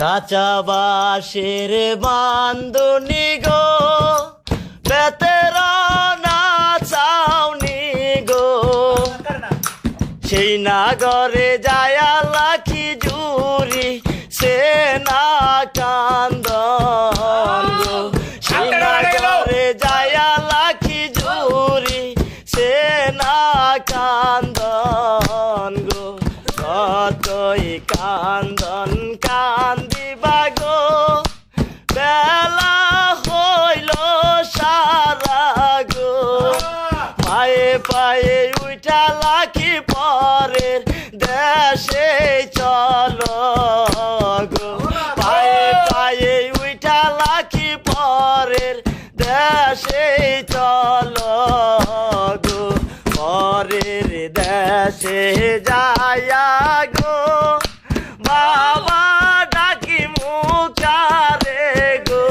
কাঁচা বাঁশের বান্ধনি গো বেতের না চাউনি গো। সেই নাগরে কতই কান্দন কান্দিবা গো। বেলা হইল সারা গো। পায়ে পায়ে উঠা লাখি পরের দেশে চলো গো। পায়ে পায়ে উঠা লাখি পরের দেশে চলো পরের দেশে যায়া গো বাবা ডাকি মুখারে গো।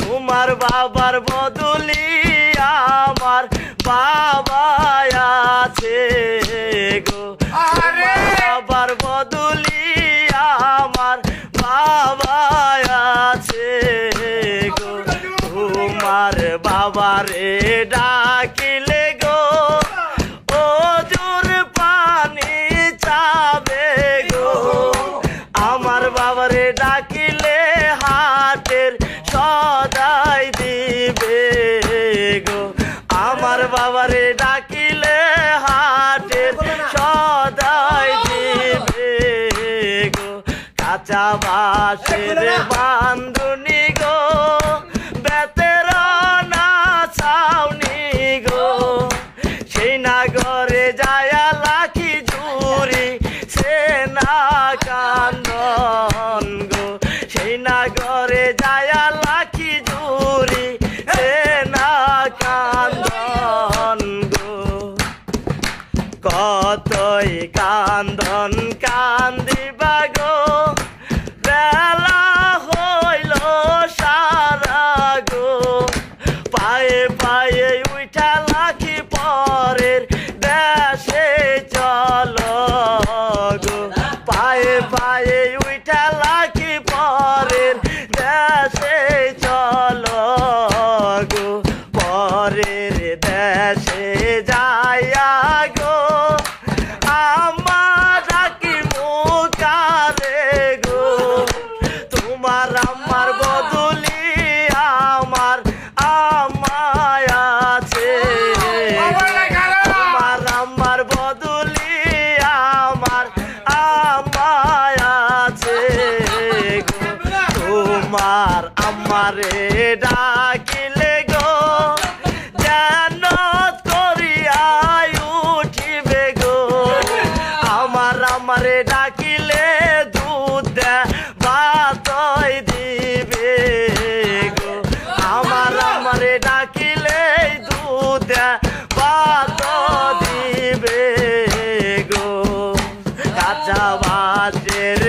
তোমার বাবার বদলি আমার বাবা আছে গো। বাবার বদলি আমার বাবা আছে গো। তোমার বাবারে ডাকিলে কাঁচা বাসের বান্ধুনি গো বেতের না ছাউনি গো। সেই নাগরে যায়া লাখি জুরি সে না কান্দন গো। সেই নাগরে যায়া লাখি জুরি সে না কান্দন গো। কতই কান্দন দেশে যাইয়া গো আমার ডাকি মুখারে গো। তোমার আমার বদলি আমার আমায় আছে। তোমার আমার বদলি আমার আমায় আছে তোমার আমারে ডাকিলে ডাকিলে দুধ বাতই দিবে গো। আমার আমার ডাকিলে দুধ বাত দিবে গো। কাঁচা বাজের